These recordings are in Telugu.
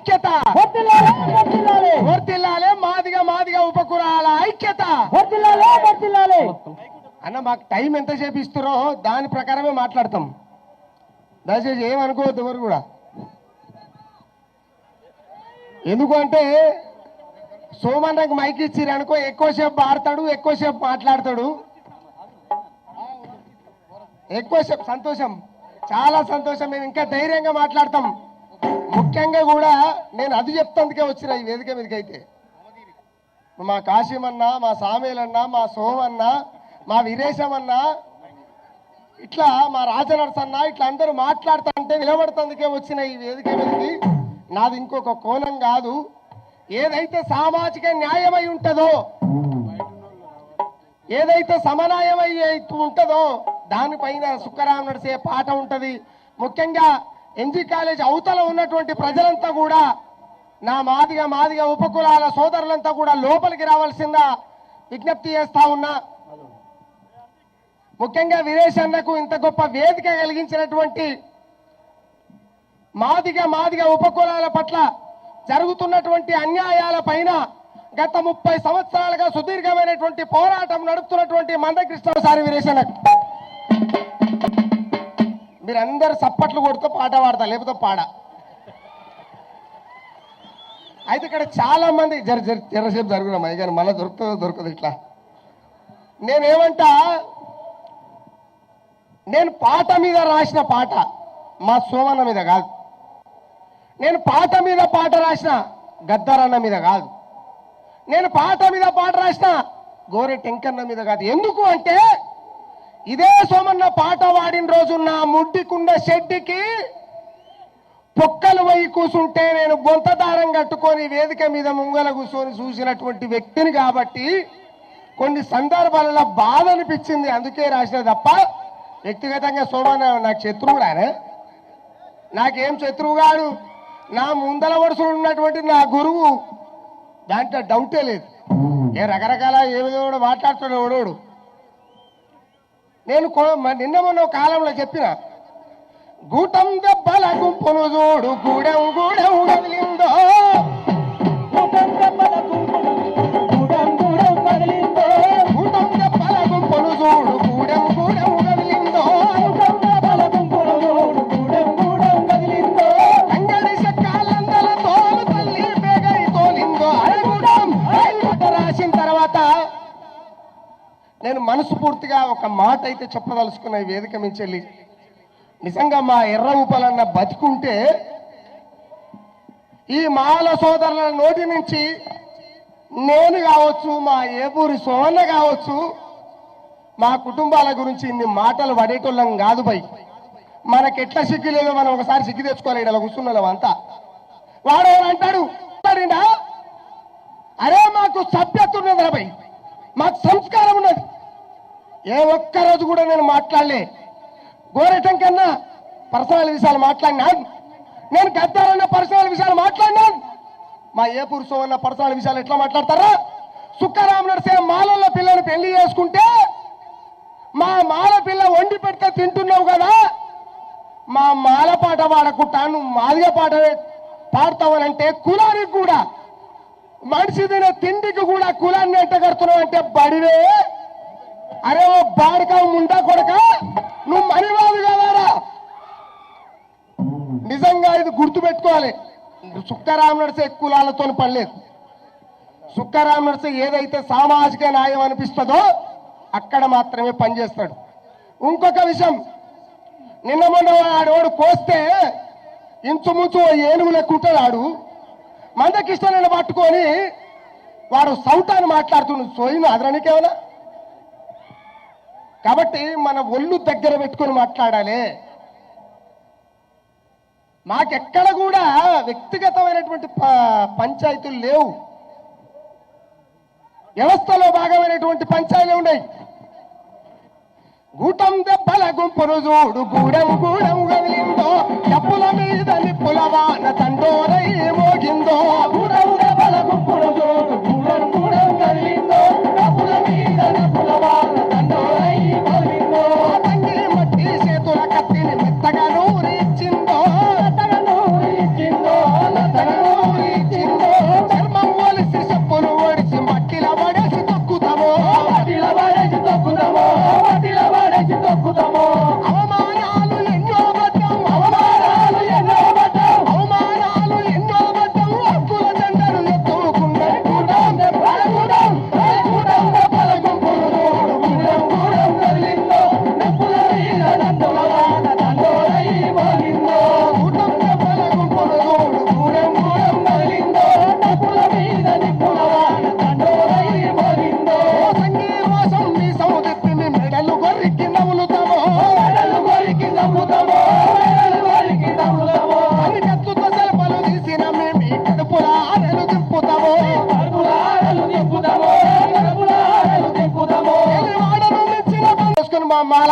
ఐక్యత. వర్తిల్లాలి మాదిగ మాదిగ ఉపకులాల ఐక్యత. అన్న మాకు టైం ఎంతసేపు ఇస్తారో దాని ప్రకారమే మాట్లాడతాం. దయచేసి ఏమనుకోవద్దు ఎవరు కూడా. ఎందుకంటే సోమన్నకు మైక్ ఇచ్చిర్రు అనుకో ఎక్కువసేపు ఆడతాడు ఎక్కువసేపు మాట్లాడతాడు. ఎక్కువసేపు సంతోషం. చాలా సంతోషం. మేము ఇంకా ధైర్యంగా మాట్లాడతాం. ముఖ్యంగా కూడా నేను అది చెప్తందుకే వచ్చిన ఈ వేదిక మీదకైతే. అయితే మా కాశీమన్న మా సామేలన్న మా సోమన్న మా వీరేశమన్న ఇట్లా మా రాజనరసన్న ఇట్లా అందరూ మాట్లాడుతుంటే వినబడుతుందుకే వచ్చిన ఈ వేదిక మీదకి. నాది ఇంకొక కోణం కాదు. ఏదైతే సామాజిక న్యాయమై ఉంటుందో ఏదైతే సమన్వయమై ఉంటుందో దానిపైన సుక్కరాం నడిసే పాట ఉంటుంది. ముఖ్యంగా ఎంజీ కాలేజ్ అవతల ఉన్నటువంటి ప్రజలంతా కూడా నా మాదిగా మాదిగా ఉపకులాల సోదరులంతా కూడా లోపలికి రావాల్సిందా విజ్ఞప్తి చేస్తా ఉన్నా. ముఖ్యంగా విదేశాన్నకు ఇంత గొప్ప వేదిక కలిగించినటువంటి మాదిగా మాదిగ ఉపకులాల పట్ల జరుగుతున్నటువంటి అన్యాయాల పైన గత ముప్పై సంవత్సరాలుగా సుదీర్ఘమైనటువంటి పోరాటం నడుపుతున్నటువంటి మందకృష్ణ సారి వీరేశన్నకు. మీరందరు సప్పట్లు కొడుతూ పాట పాడతా లేకపోతే పాడ. అయితే ఇక్కడ చాలా మంది జర జర జరసేపు జరుగుతున్నాం అయ్య కానీ మళ్ళీ దొరుకుతుందో దొరకదు ఇట్లా. నేనేమంటా నేను పాట మీద రాసిన పాట మా సోమన్న మీద కాదు. నేను పాట మీద పాట రాసిన గద్దరన్న మీద కాదు. నేను పాట మీద పాట రాసిన గోరె టెంకన్న మీద కాదు. ఎందుకు అంటే ఇదే సోమన్న పాట వాడిన రోజు నా ముడ్డికుండ షెడ్డికి పొక్కలు పోయి కూసుంటే నేను గొంతదారం కట్టుకొని వేదిక మీద ముంగల కూర్చొని చూసినటువంటి వ్యక్తిని కాబట్టి కొన్ని సందర్భాలలో బాధ అనిపించింది. అందుకే రాసిన తప్ప వ్యక్తిగతంగా సోమన్న నాకు శత్రువుడానే నాకేం శత్రువు కాడు. నా ముందల వరుసలో ఉన్నటువంటి నా గురువు. దాంట్లో డౌటే లేదు. ఏ రకరకాల ఏమిదో కూడా మాట్లాడుతాడు నేను నిన్న మొన్న కాలంలో చెప్పిన గూటం దెబ్బల గుంపును చూడు గూడెం గూడెం కదిలిందో. కూటం దెబ్బల గుంపులు గూడెం గూడెం కదిలిందో. గూటం దెబ్బల గుంపును చూడు గూడెం గూడెం కదిలిందో. కూటం దెబ్బల గుంపులు గూడెం గూడెం కదిలిందో. అంగడి చెక్కాలందల తోలు తల్లి బేగై తోలిందో. అరగూడెం రైలుట రాసిన తర్వాత నేను మనస్ఫూర్తిగా ఒక మాట అయితే చెప్పదలుచుకున్న వేదిక మించెళ్ళి నిజంగా మా ఎర్ర ఉపలన్న బతికుంటే ఈ మాల సోదరుల నోటి నుంచి నేను కావచ్చు మా ఏపూరి సోన కావచ్చు మా కుటుంబాల గురించి ఇన్ని మాటలు పడేటోళ్ళం కాదు బై. ఎట్లా సిగ్గు లేదో మనం ఒకసారి సిగ్గు తెచ్చుకోవాలి ఇలా కూర్చున్నాం అంతా. వాడు అంటాడు? అరే మాకు సభ్యత ఉన్నది బై. మాకు సంస్కారం ఉన్నది. ఏ ఒక్క రోజు కూడా నేను మాట్లాడలే. గోరటం కన్నా పర్సనల్ విషయాలు మాట్లాడినాను నేను గద్దారన్న పర్సనల్ విషయాలు మాట్లాడినాను మా ఏ పురుషం అన్న పర్సనల్ విషయాలు ఎట్లా మాట్లాడతారా? సుక్కరామ నడిసే మాలల పిల్లని పెళ్ళి చేసుకుంటే మా మాల పిల్ల వండి పెడితే తింటున్నావు కదా? మా మాల పాట పాడకుండా నువ్వు మాదిగ పాట పాడతావనంటే కులానికి కూడా మనిషి తిన తిండికి కూడా కులాన్ని ఎంటగడుతున్నావు అంటే బడివే? అరే ఓ బాడక ముండా కొడక? నువ్వు మనివాదు కదారా నిజంగా ఇది గుర్తు పెట్టుకోవాలి. సుక్కరామ నడిసే కులాలతో పనిలేదు సుక్కరామ నడిసే ఏదైతే సామాజిక న్యాయం అనిపిస్తుందో అక్కడ మాత్రమే పనిచేస్తాడు. ఇంకొక విషయం నిన్న మొన్న ఆడోడు కోస్తే ఇంచుముంచు ఓ ఏనుగు లెక్కుంటాడు ఆడు. మందకిష్టనని పట్టుకొని వాడు సౌటాన్ని మాట్లాడుతున్నాడు. సోయిను అదననికేమన్నా కాబట్టి మన ఒళ్ళు దగ్గర పెట్టుకొని మాట్లాడాలి. మాకెక్కడ కూడా వ్యక్తిగతమైనటువంటి పంచాయతీలు లేవు. వ్యవస్థలో భాగమైనటువంటి పంచాయతీలు ఉన్నాయి. గూటం దెబ్బల గుంపును చూడు గూడెం గూడెం గదిలిందో డబ్బుల మీద నిప్పుల వాన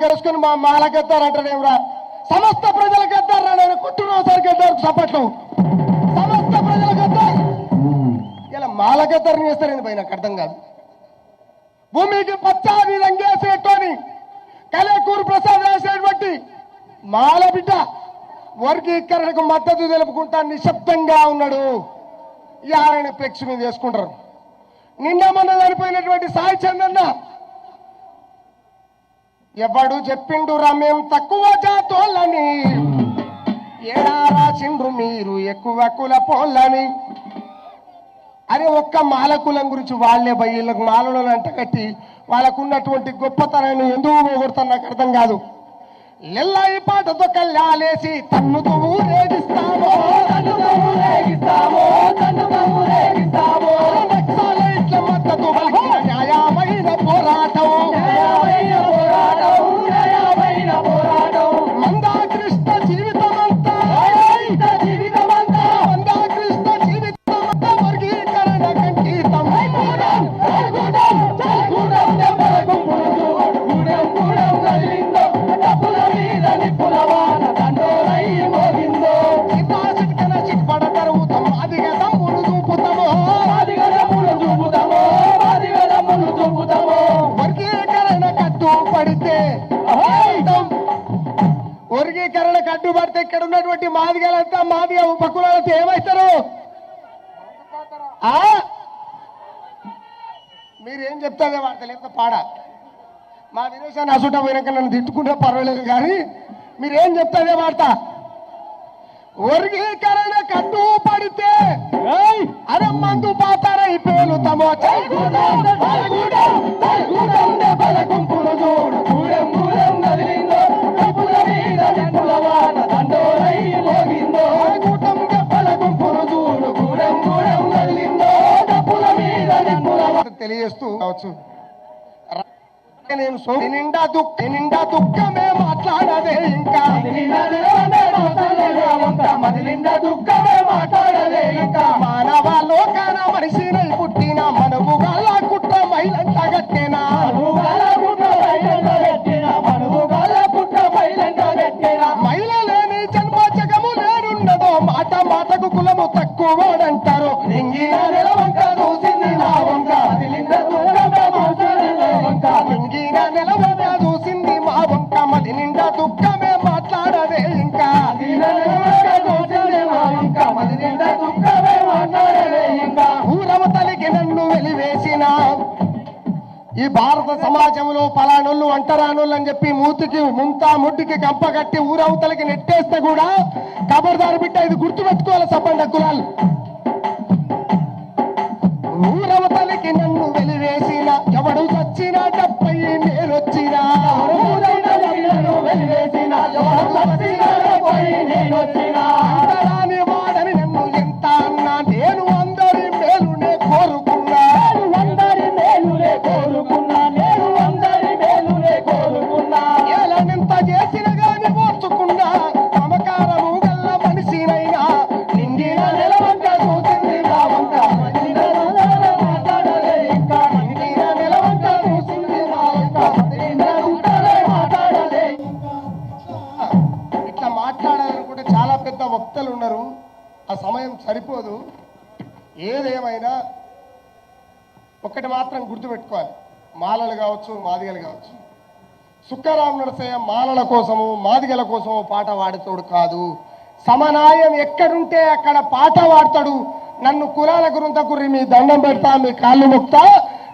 మా మాల గెలుచుకుని మా మాల సమస్త ప్రజల గెద్దారా నేను కుట్టుకోసారి గెద్దారు చప్పట్లు. సమస్త ప్రజల గెద్దారు ఇలా మాల గెద్దారని చేస్తారని పైన నాకు అర్థం కాదు. భూమికి పచ్చాది రంగేసేటోని కలేకూరు ప్రసాద్ వేసేటువంటి మాల బిడ్డ వర్గీకరణకు మద్దతు తెలుపుకుంటా నిశ్శబ్దంగా ఉన్నాడు. ఈ ఆయన ప్రేక్షకులు చేసుకుంటారు నిన్న మొన్న చనిపోయినటువంటి సాయి చందన్న ఎవడు చెప్పిండు రమేం తక్కువ జాతోళ్ళని ఏడా రాసిండ్రు మీరు ఎక్కువ కుల పోళ్ళని అరే ఒక్క మాల కులం గురించి వాళ్ళే బయ్యలకు మాలలను మాలలో అంటగట్టి వాళ్ళకున్నటువంటి గొప్పతనాన్ని ఎందుకు పోగొడతాను నాకు అర్థం కాదు. లెల్లాయి పాటతో కల్లాలేసి తన్నుతూ ఊరేగిస్తామో తన్నుగా ఊరేగిస్తాము, తన్నుగా ఉన్నటువంటి మాదిగలంతా మాదిగ ఉపకులాలతో ఏమవుతారు? మీరేం చెప్తాదే వార్త? లేకపోతే పాడ? మా విదేశాన్ని అసుట పోయినాక నన్ను తిట్టుకుంటే పర్వాలేదు కానీ మీరేం చెప్తాదే వార్త? వర్గీకరణ కట్టు పడితే అరే మందు పాతారై పేలుతామో గూడెం, నేను నిండా దుఃఖ నిండా దుఃఖమే మాట్లాడదే ఇంకా. మది నిండా దుఃఖమే మాట్లాడలే ఇంకా. మానవ లోకాన మనిషినై పుట్టిన మనవుగాల కుట్ర మైలంట గట్టేనా. మైల లేని జన్మ జగము లేనున్నదో మాట మాటకు కులము తక్కువడంటారు నింగిన నిలవంక భారత సమాజంలో పలానోళ్ళు అంటరానోళ్ళు అని చెప్పి మూతికి ముంతా ముడ్డికి కంపగట్టి ఊరవతలకి నెట్టేస్తే కూడా కబర్దారు బిడ్డ ఇది గుర్తుపెట్టుకోవాలి సబ్బండ కులాలు ఊరవతలకి నన్ను వెలివేసిన ఎవడు చచ్చినా డెబ్బై నేనొచ్చినా వెలివేసిన. ఎవరు చచ్చినారో పోయి నేనొచ్చినా. ఒకటి మాత్రం గుర్తుపెట్టుకోవాలి. మాలలు కావచ్చు మాదిగలు కావచ్చు. సుక్కరాం నరసయ్య మాలల కోసము మాదిగల కోసము పాట పాడుతాడు కాదు. సమనాయం ఎక్కడుంటే అక్కడ పాట పాడతాడు. నన్ను కులాల గురుంతకుర్రి మీ దండం పెడతా మీ కాళ్ళు మొక్తా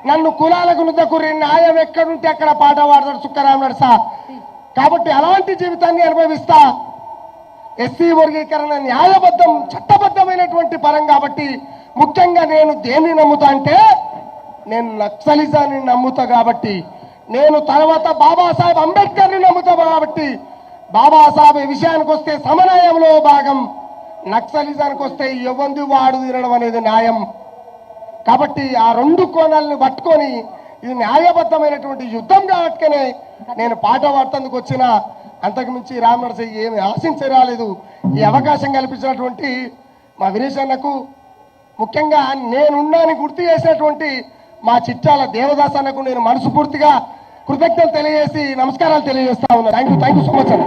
నన్ను కులాల గురుంతకుర్రి న్యాయం ఎక్కడుంటే అక్కడ పాట పాడతాడు సుక్కరాం నరస కాబట్టి అలాంటి జీవితాన్ని అనుభవిస్తా. ఎస్సీ వర్గీకరణ న్యాయబద్ధం చట్టబద్ధమైనటువంటి పరం కాబట్టి ముఖ్యంగా నేను దేన్ని నమ్ముతా అంటే నేను నక్సలిజాన్ని నమ్ముతా కాబట్టి నేను తర్వాత బాబాసాహెబ్ అంబేద్కర్ని నమ్ముతా కాబట్టి బాబాసాహెబ్ విషయానికి వస్తే సమన్వయంలో భాగం నక్సలిజానికి వస్తే ఎవంది వాడు తినడం అనేది న్యాయం. కాబట్టి ఆ రెండు కోణాలను పట్టుకొని ఇది న్యాయబద్ధమైనటువంటి యుద్ధం కాబట్టినే నేను పాట పాడుతందుకు వచ్చిన అంతకుమించి రామ్ నరసయ్య ఏమి ఆశించి రాలేదు. ఈ అవకాశం కల్పించినటువంటి మా వినేష్ అన్నకు ముఖ్యంగా నేనున్నాని గుర్తు చేసినటువంటి మా చిట్టాల దేవదాస్ అన్నకు నేను మనస్ఫూర్తిగా కృతజ్ఞతలు తెలియజేసి నమస్కారాలు తెలియజేస్తా ఉన్నా. Thank you thank you so much అన్న